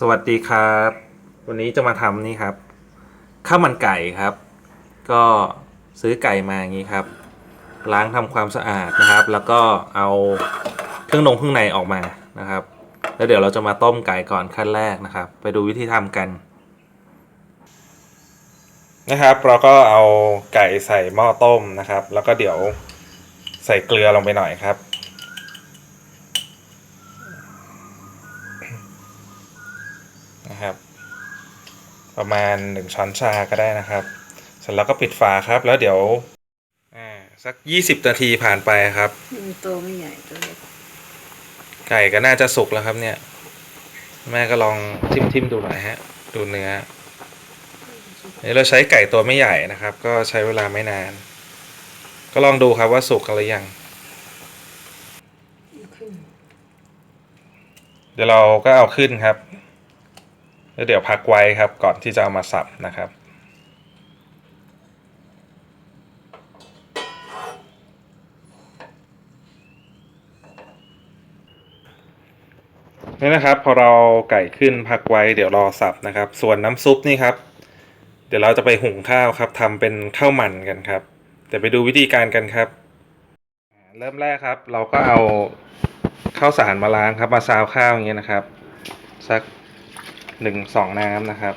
สวัสดีครับ วันนี้จะมาทำนี่ครับข้าวมันไก่ครับ ก็ซื้อไก่มาอย่างนี้ครับ ล้างทำความสะอาดนะครับ แล้วก็เอาเครื่องนงเครื่องในออกมานะครับ แล้วเดี๋ยวเราจะมาต้มไก่ก่อนขั้นแรกนะครับ ไปดูวิธีทำกัน นะครับ เราก็เอาไก่ใส่หม้อต้มนะครับ แล้วก็เดี๋ยวใส่เกลือลงไปหน่อยครับ นะครับ ประมาณหนึ่งช้อนชาก็ได้นะครับ เสร็จแล้วก็ปิดฝาครับ แล้วเดี๋ยวอ่าสักยี่สิบนาทีผ่านไปครับตัวไม่ใหญ่ตัวเล็กไก่ก็น่าจะสุกแล้วครับเนี่ย แม่ก็ลองทิมทิมๆดูหน่อยฮะ ดูเนื้อนนี้เราใช้ไก่ตัวไม่ใหญ่นะครับ ก็ใช้เวลาไม่นาน ก็ลองดูครับว่าสุกกันหรือยัง เดี๋ยวเราก็เอาขึ้นครับ แล้วเดี๋ยวพักไว้ครับก่อนที่จะเอามาสับนะครับ นี่นะครับพอเราไก่ขึ้นพักไว้เดี๋ยวรอสับนะครับ ส่วนน้ำซุปนี่ครับ เดี๋ยวเราจะไปหุงข้าวครับทำเป็นข้าวมันกันครับเดี๋ยวไปดูวิธีการกันครับ เริ่มแรกครับ เราก็เอาข้าวสารมาล้างครับ มาซาวข้าวอย่างเงี้ยนะครับสัก หนึ่งสองน้ำนะครับ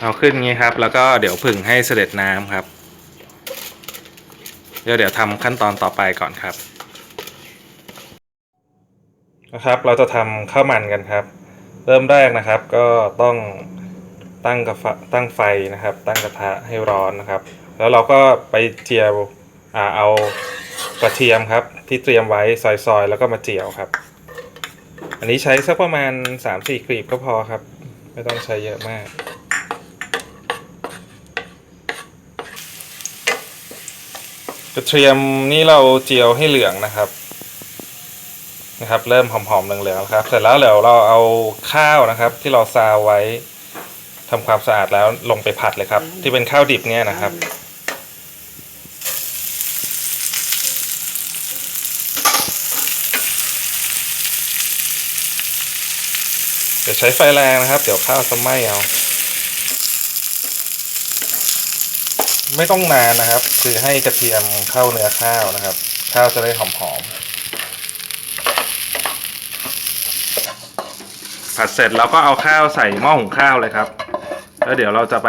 เอาขึ้นงี้ครับ แล้วก็เดี๋ยวผึ่งให้เสด็จน้ำครับ เดี๋ยวเดี๋ยวทำขั้นตอนต่อไปก่อนครับนะครับ เราจะทำข้าวมันกันครับ เริ่มแรกนะครับ ก็ต้องตั้งกระตั้งไฟนะครับ ตั้งกระทะให้ร้อนนะครับ แล้วเราก็ไปเจียวอ่าเอากระเทียมครับ ที่เตรียมไว้ซอยๆ แล้วก็มาเจียวครับ อันนี้ใช้สักประมาณ 3-4กลีบก็พอครับ ไม่ต้องใช้เยอะมาก ระเทียมนี่เราเจียวให้เหลืองนะครับนะครับ เริ่มหอมๆเหลืองๆแล้วครับ เสร็จแล้วเดี๋ยวเราเอาข้าวนะครับ ที่เราซาวไว้ทำความสะอาดแล้วลงไปผัดเลยครับ ที่เป็นข้าวดิบเนี่ยนะครับ เดี๋ยวใช้ไฟแรงนะครับ เดี๋ยวข้าวจะไหม้เอา ไม่ต้องนานนะครับ คือให้กระเทียมเข้าเนื้อข้าวนะครับ ข้าวจะได้หอมๆผัดเสร็จเราก็เอาข้าวใส่หม้อหุงข้าวเลยครับ แล้วเดี๋ยวเราจะไป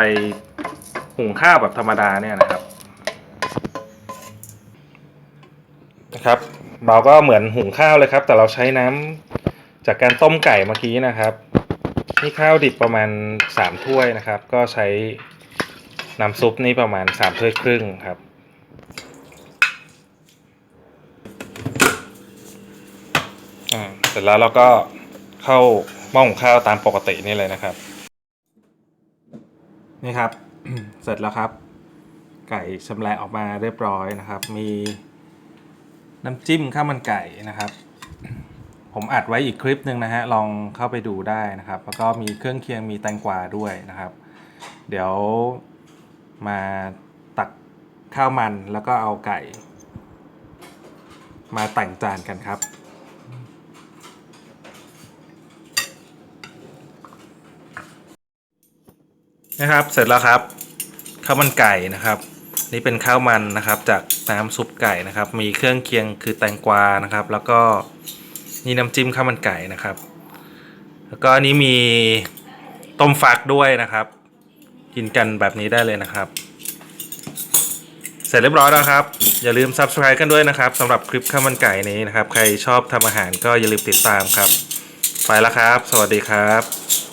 หุงข้าวแบบธรรมดาเนี่ยนะครับนะครับ เราก็เหมือนหุงข้าวเลยครับ แต่เราใช้น้ำจากการต้มไก่เมื่อกี้นะครับ นี่ข้าวดิบประมาณสามถ้วยนะครับ ก็ใช้ น้ำซุปนี่ประมาณสามถ้วยครึ่งครับอ่าเสร็จแล้วเราก็เข้าหม้อหุงข้าวตามปกตินี่เลยนะครับ นี่ครับ เสร็จแล้วครับ ไก่ชำแหละออกมาเรียบร้อยนะครับ มีน้ำจิ้มข้าวมันไก่นะครับ ผมอัดไว้อีกคลิปหนึ่งนะฮะ ลองเข้าไปดูได้นะครับ แล้วก็มีเครื่องเคียงมีแตงกวาด้วยนะครับ เดี๋ยว มาตักข้าวมันแล้วก็เอาไก่ มาแต่งจานกันครับ นะครับเสร็จแล้วครับข้าวมันไก่นะครับ นี่เป็นข้าวมันนะครับ จากน้ำซุปไก่นะครับ มีเครื่องเคียงคือแตงกวานะครับ แล้วก็นี่น้ำจิ้มข้าวมันไก่นะครับ แล้วก็อันนี้มีต้มฟักด้วยนะครับ กินกันแบบนี้ได้เลยนะครับ เสร็จเรียบร้อยแล้วครับ อย่าลืม subscribe กันด้วยนะครับสำหรับคลิปข้าวมันไก่นี้นะครับ ใครชอบทำอาหารก็อย่าลืมติดตามครับ ไปแล้วครับ สวัสดีครับ